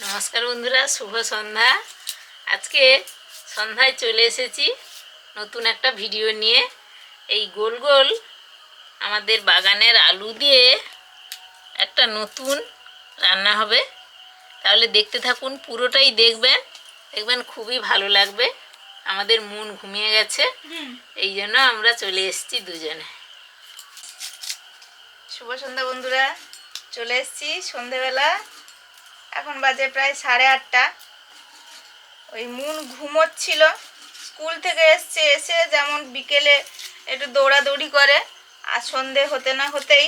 নমস্কার বন্ধুরা শুভ সন্ধ্যা। আজকে সন্ধ্যায় চলে এসেছি নতুন একটা ভিডিও নিয়ে। এই গোল গোল আমাদের বাগানের আলু দিয়ে একটা নতুন রান্না হবে। তাহলে দেখতে থাকুন পুরোটাই দেখবেন। দেখবেন খুবই ভালো লাগবে। আমাদের মন ঘুমিয়ে গেছে। এই জন্য আমরা চলে এসেছি দুজনে। শুভ সন্ধ্যা বন্ধুরা চলে এসেছি সন্ধেবেলা এখন বাজে প্রায় সাড়ে আটটা। ওই মুন ঘুমোচ্ছিল। স্কুল থেকে এসছে, এসে যেমন বিকেলে একটু দৌড়াদৌড়ি করে, আর সন্ধে হতে না হতেই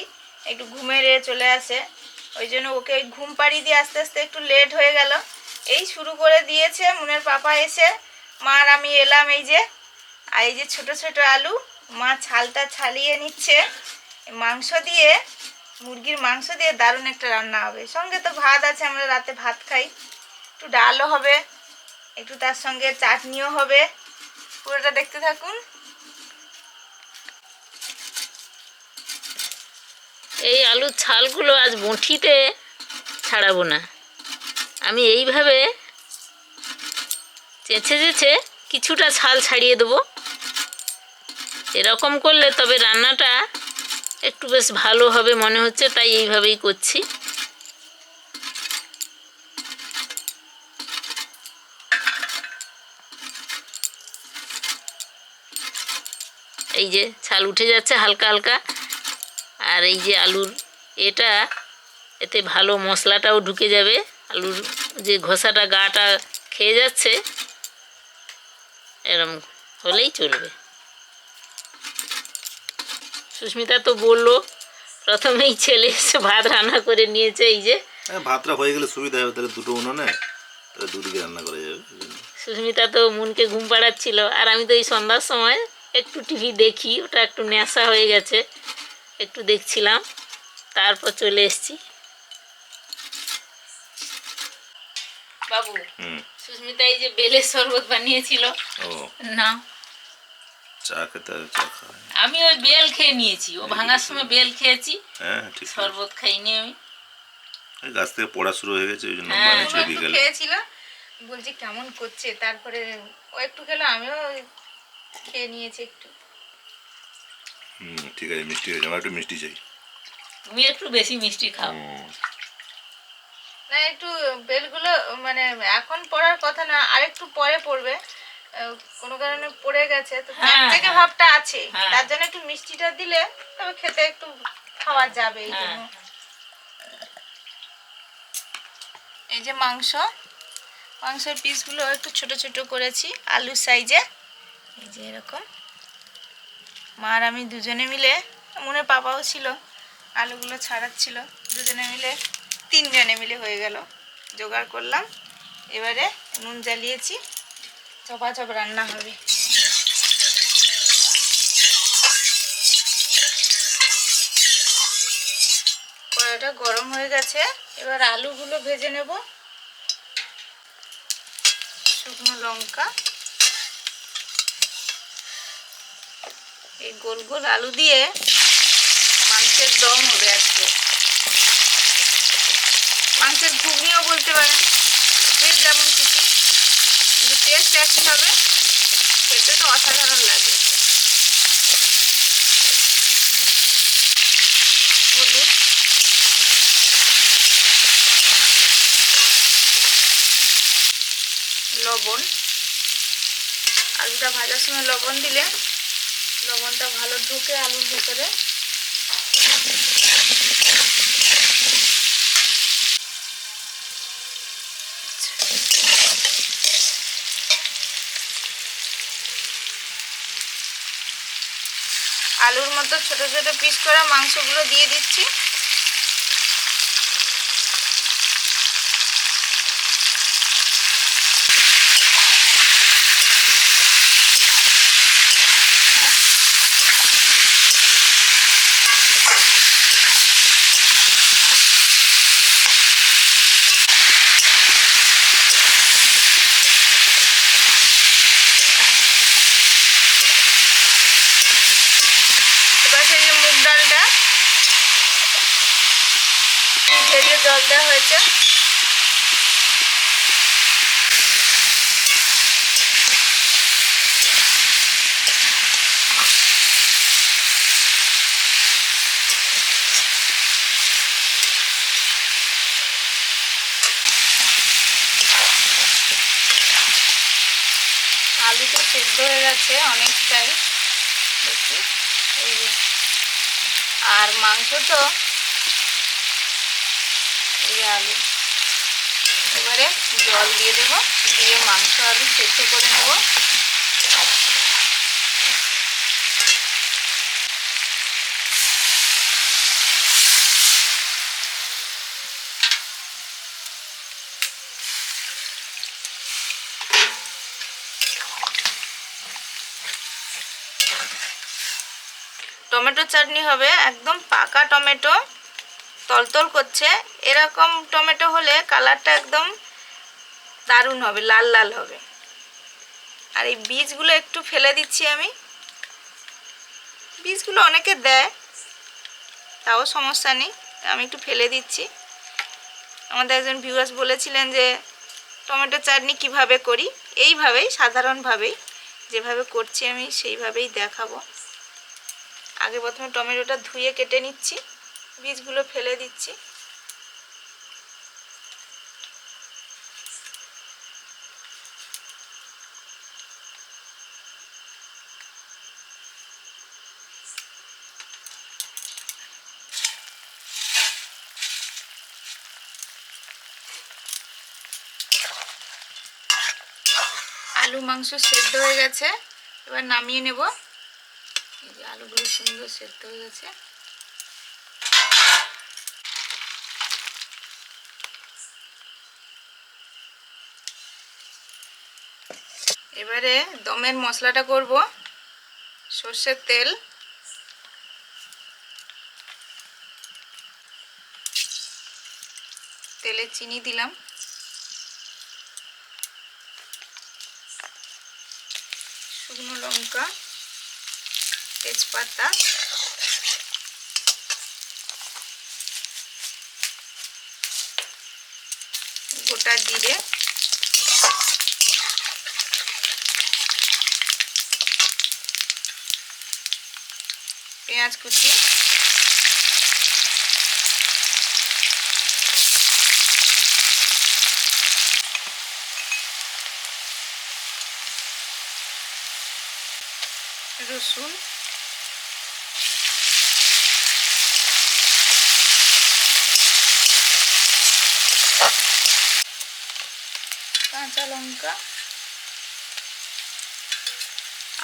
একটু ঘুমের চলে আসে। ওই জন্য ওকে ঘুম পাড়িয়ে দিয়ে আস্তে আস্তে একটু লেট হয়ে গেল। এই শুরু করে দিয়েছে, মুনের পাপা এসে, মার, আমি এলাম এই যে। আর এই যে ছোট ছোট আলু, মা ছালটা ছালিয়ে নিচ্ছে। মাংস দিয়ে মুরগির মাংস দিয়ে দারুণ একটা রান্না হবে। সঙ্গে তো ভাত আছে, আমরা রাতে ভাত খাই। একটু ডালও হবে, একটু তার সঙ্গে চাটনিও হবে। পুরোটা দেখতে থাকুন। এই আলুর ছালগুলো আজ বঁঠিতে ছাড়াবো না। আমি এইভাবে চেঁচে চেঁচে কিছুটা ছাল ছাড়িয়ে দেবো। এরকম করলে তবে রান্নাটা একটু বেশ ভালো হবে মনে হচ্ছে, তাই এইভাবেই করছি। এই যে ছাল উঠে যাচ্ছে হালকা হালকা, আর এই যে আলুর এটা, এতে ভালো মশলাটাও ঢুকে যাবে। আলুর যে ঘষাটা গাটা খেয়ে যাচ্ছে, এরম হলেই চলবে। সুস্মিতা তো বলল প্রথমেই ছেলে এসে ভাত রান্না করে নিয়েছে এই যে। হ্যাঁ ভাতটা হয়ে গেলে সুবিধা হবে তাহলে দুটো উনুনে তাহলে দুদিকে রান্না করা যাবে সুস্মিতা তো মনকে ঘুম পাড়াচ্ছিল আর আমি তো এই সন্ধ্যার সময় একটু টিভি দেখি ওটা একটু নেশা হয়ে গেছে একটু দেখছিলাম তারপর চলে এসেছি। বাবু সুস্মিতা এই যে বেলের শরবত বানিয়েছিল ও। না চা খেতে চা আমি ওই বেল খেয়ে নিয়েছি ও ভাঙার সময় বেল খেয়েছি হ্যাঁ ঠিক শরবত খাইনি আমি। এই গাছ থেকে পড়া শুরু হয়ে গেছে ওই জন্য হ্যাঁ, বিকেলে। খেয়েছিল বলছি কেমন করছে তারপরে ও একটু খেলো আমিও খেয়ে নিয়েছি একটু। হুম ঠিক আছে মিষ্টি হয়েছে আমার একটু মিষ্টি চাই। তুমি একটু বেশি মিষ্টি খাও। না একটু বেলগুলো মানে এখন পড়ার কথা না আরেকটু পরে পড়বে। কোনো কারণে পড়ে গেছে তো হ্যাঁ, থেকে হ্যাঁ। ভাবটা আছে। হ্যাঁ। তার জন্য একটু মিষ্টিটা দিলে তবে খেতে একটু খাওয়া যাবে এই জন্য। এই যে মাংস মাংসের পিসগুলো একটু ছোট ছোট করেছি আলুর সাইজে। এই যে এরকম। মা আর আমি দুজনে মিলে মনে পাপাও ছিল আলুগুলো ছাড়াচ্ছিল দুজনে মিলে তিনজনে মিলে হয়ে গেল। জোগাড় করলাম। এবারে নুন জ্বালিয়েছি। চপাচপ রান্না হবে। কড়াইটা গরম হয়ে গেছে, এবার আলুগুলো ভেজে নেব। শুকনো লঙ্কা। এই গোল গোল আলু দিয়ে মাংসের দম হবে আজকে। মাংসের ঘুগনিও বলতে পারেন, যে যেমন কিছু কিন্তু টেস্ট একই হবে খেতে তো অসাধারণ লাগে। হলুদ। লবণ। আলুটা ভাজার সময় লবণ দিলে, লবণটা ভালো ঢুকে আলুর ভেতরে। আলুর মতো ছোট ছোট পিস করা মাংসগুলো দিয়ে দিচ্ছি। জলটা। ভেজে জল দেওয়া হয়েছে। আলুটা সেদ্ধ হয়ে গেছে অনেকটাই। দেখি এই আর মাংস তো এই আলু। এবারে জল দিয়ে দেবো, দিয়ে মাংস আলু সেদ্ধ করে নেব। টমেটো চাটনি হবে, একদম পাকা টমেটো, তলতল করছে। এরকম টমেটো হলে কালারটা একদম দারুণ হবে, লাল লাল হবে। আর এই বীজগুলো একটু ফেলে দিচ্ছি আমি। বীজগুলো অনেকে দেয়, তাও সমস্যা নেই, আমি একটু ফেলে দিচ্ছি। আমাদের একজন ভিউয়ার্স বলেছিলেন যে, টমেটো চাটনি কীভাবে করি? এইভাবেই, সাধারণভাবেই, যেভাবে করছি আমি সেইভাবেই দেখাবো। আগে প্রথমে টমেটোটা ধুয়ে কেটে নিচ্ছি, বীজগুলো ফেলে দিচ্ছি। আলু মাংস সেদ্ধ হয়ে গেছে, এবার নামিয়ে নেব। আলুগুলো সুন্দর সেদ্ধ হয়ে গেছে। এবারে দমের মশলাটা করব। সর্ষের তেল। তেলে চিনি দিলাম। শুকনো লঙ্কা। তেজপাতা গোটা জিরে পেঁয়াজ কুচি রসুন কাঁচা লঙ্কা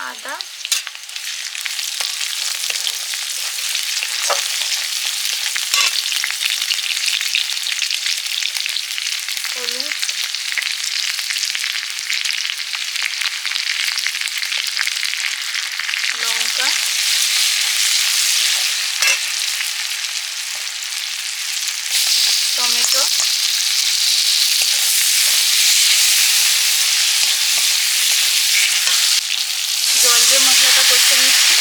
আদা হলুদ লঙ্কা টমেটো দিয়ে মশলাটা কষে নিচ্ছি।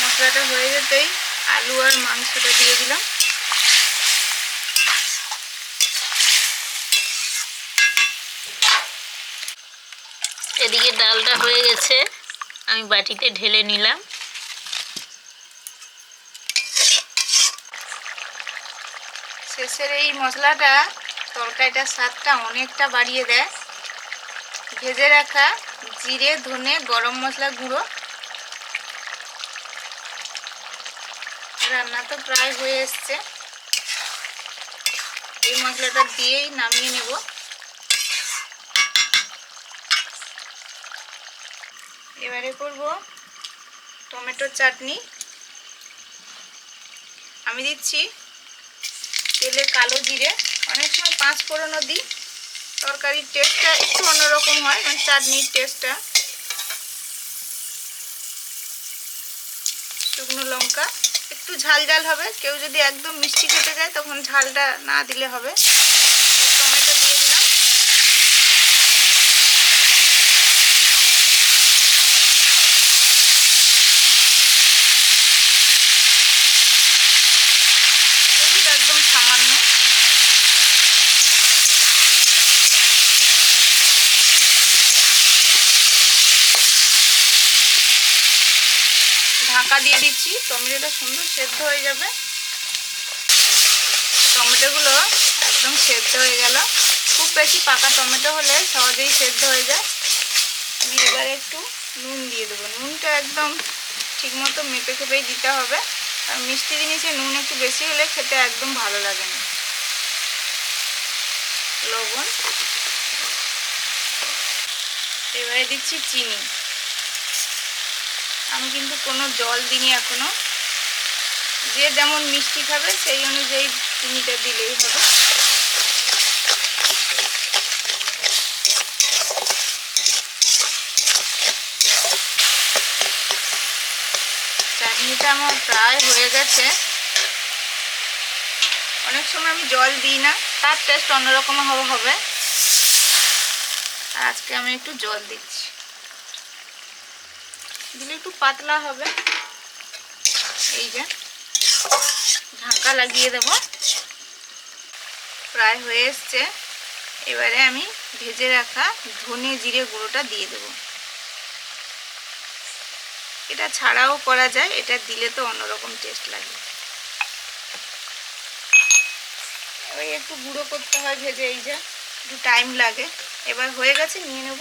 মশলাটা হয়ে যেতেই আলু আর মাংসটা দিয়ে দিলাম। এদিকে ডালটা হয়ে গেছে। আমি বাটিতে ঢেলে নিলাম। শেষের এই মশলাটা, তরকারিটার স্বাদটা অনেকটা বাড়িয়ে দেয়। ভেজে রাখা জিরে, ধনে, গরম মশলা গুঁড়ো। রান্না তো প্রায় হয়ে এসছে। এই মশলাটা দিয়েই নামিয়ে নেব। এবারে করব টমেটোর চাটনি। আমি দিচ্ছি তেলে কালো জিরে। অনেক সময় পাঁচ ফোড়নও দিই। তরকারির টেস্টটা একটু অন্যরকম হয় মানে চাটনির টেস্টটা শুকনো লঙ্কা। একটু ঝাল ঝাল হবে। কেউ যদি একদম মিষ্টি খেতে যায় তখন ঝালটা না দিলে হবে এবার টমেটো দিয়ে দিলাম হলুদ একদম সামান্য ঢাকা দিয়ে দিচ্ছি। টমেটোটা সুন্দর সেদ্ধ হয়ে যাবে। টমেটোগুলো একদম সেদ্ধ হয়ে গেল। খুব বেশি পাকা টমেটো হলে সহজেই সেদ্ধ হয়ে যায়। আমি এবারে একটু নুন দিয়ে দেবো। নুনটা একদম ঠিকমতো মেপে খেপেই দিতে হবে। আর মিষ্টি জিনিসে নুন একটু বেশি হলে খেতে একদম ভালো লাগে না। লবণ। এবারে দিচ্ছি চিনি। আমি কিন্তু কোনো জল দিইনি এখনও। যে যেমন মিষ্টি খাবে, সেই অনুযায়ী চিনিটা দিলেই হবে। চাটনিটা আমার প্রায় হয়ে গেছে। অনেক সময় আমি জল দিই না, তার টেস্ট অন্যরকম হবে। আজকে আমি একটু জল দিচ্ছি। দিলে একটু পাতলা হবে। এই যে, ঢাকা লাগিয়ে দেব। প্রায় হয়ে এসছে। এবারে আমি ভেজে রাখা ধনে জিরে গুঁড়োটা দিয়ে দেব। এটা ছাড়াও করা যায়, এটা দিলে তো অন্যরকম টেস্ট লাগে। ওই একটু গুঁড়ো করতে হয় ভেজে, এই যে, একটু টাইম লাগে। এবার হয়ে গেছে, নিয়ে নেব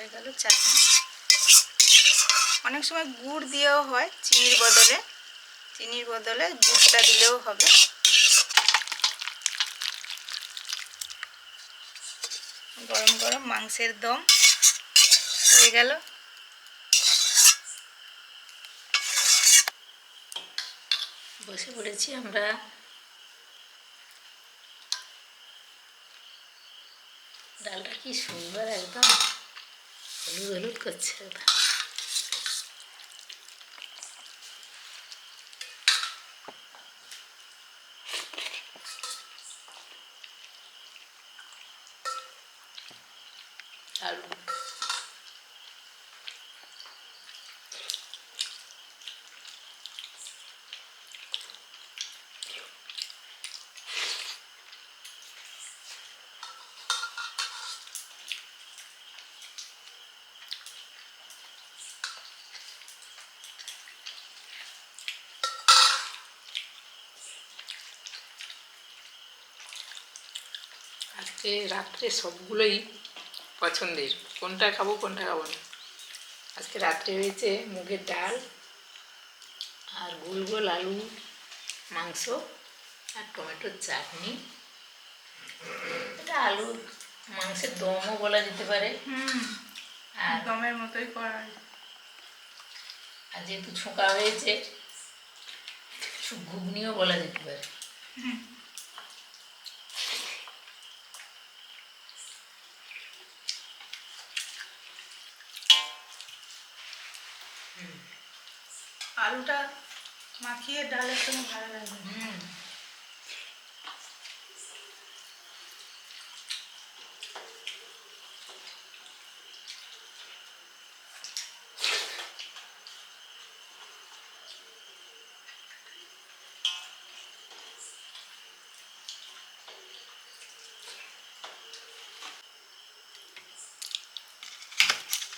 হয়ে গেল চাটনি। অনেক সময় গুড় দিয়েও হয় চিনির বদলে। চিনির বদলে গুড়টা দিলেও হবে। গরম গরম মাংসের দম হয়ে গেল। বসে পড়েছি আমরা। ডালটা কি সুন্দর একদম। হলুদ হলুদ করছে একদম আলু আজকে রাত্রে সবগুলোই পছন্দের। কোনটা খাব কোনটা খাব না। আজকে রাত্রে হয়েছে মুগের ডাল আর গোল গোল আলু মাংস আর টমেটোর চাটনি। এটা আলু মাংসের দমও বলা যেতে পারে। আর দমের মতোই করা আর যেহেতু ছোঁকা হয়েছে ঘুগনিও বলা যেতে পারে। আলুটা মাখিয়ে ডালের সঙ্গে ভালো লাগবে। হুম।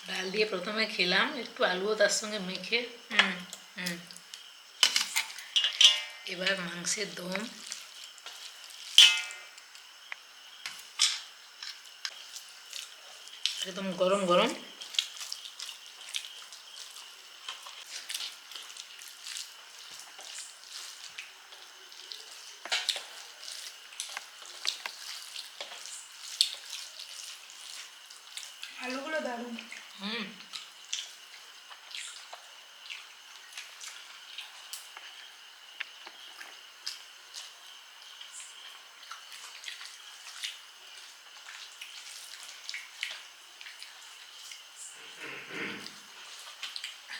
ডাল দিয়ে প্রথমে খেলাম একটু আলুও তার সঙ্গে মেখে। হুম। হুম এবার মাংসের দম। একদম গরম গরম আলুগুলো দারুণ হুম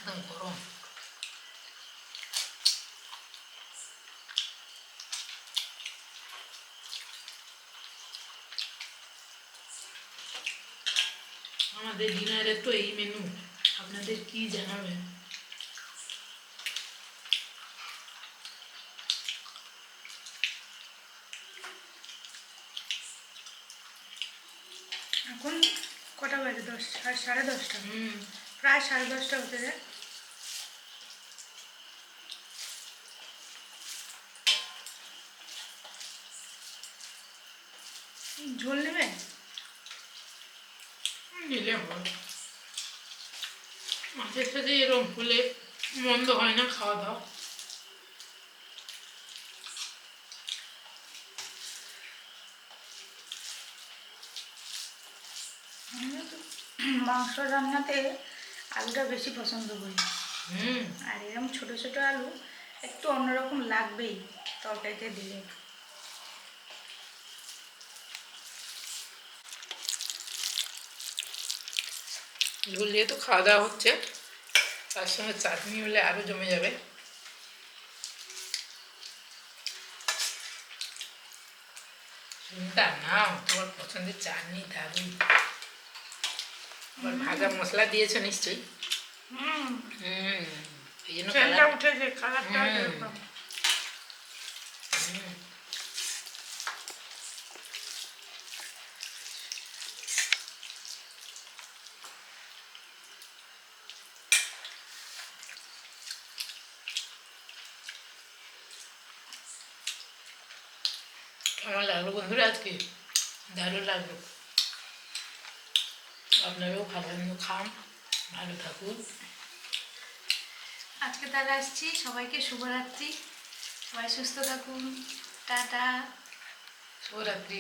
একদম গরম আমাদের ডিনারে তো এই মেনু আপনাদের কি জানাবেন এখন কটা বাজে দশ সাড়ে সাড়ে দশটা। হুম। প্রায় সাড়ে দশটা হতে যায়। ঝোল নেবে? নিলে হয় মাঝে সাঝে এরকম হলে মন্দ হয় না খাওয়া দাওয়া। মাংস রান্নাতে আলুটা বেশি পছন্দ করি। হুম। আর এরকম ছোট ছোট আলু একটু অন্যরকম লাগবেই তরকারিতে দিলে। ঝোল যেহেতু খাওয়া দাওয়া হচ্ছে তার সঙ্গে চাটনি হলে আরও জমে যাবে। চিন্তা নাও তোমার পছন্দের চাটনি আবার ভাজা মশলা দিয়েছ নিশ্চয়ই? হুম। হুম এই জন্য উঠেছে কালারটা হুম। এরকম কেমন লাগল বন্ধুরা আজকে দারুণ লাগল আপনারাও ভালো খান ভালো থাকুন আজকে তাহলে আসছি সবাইকে শুভরাত্রি সবাই সুস্থ থাকুন টাটা শুভরাত্রি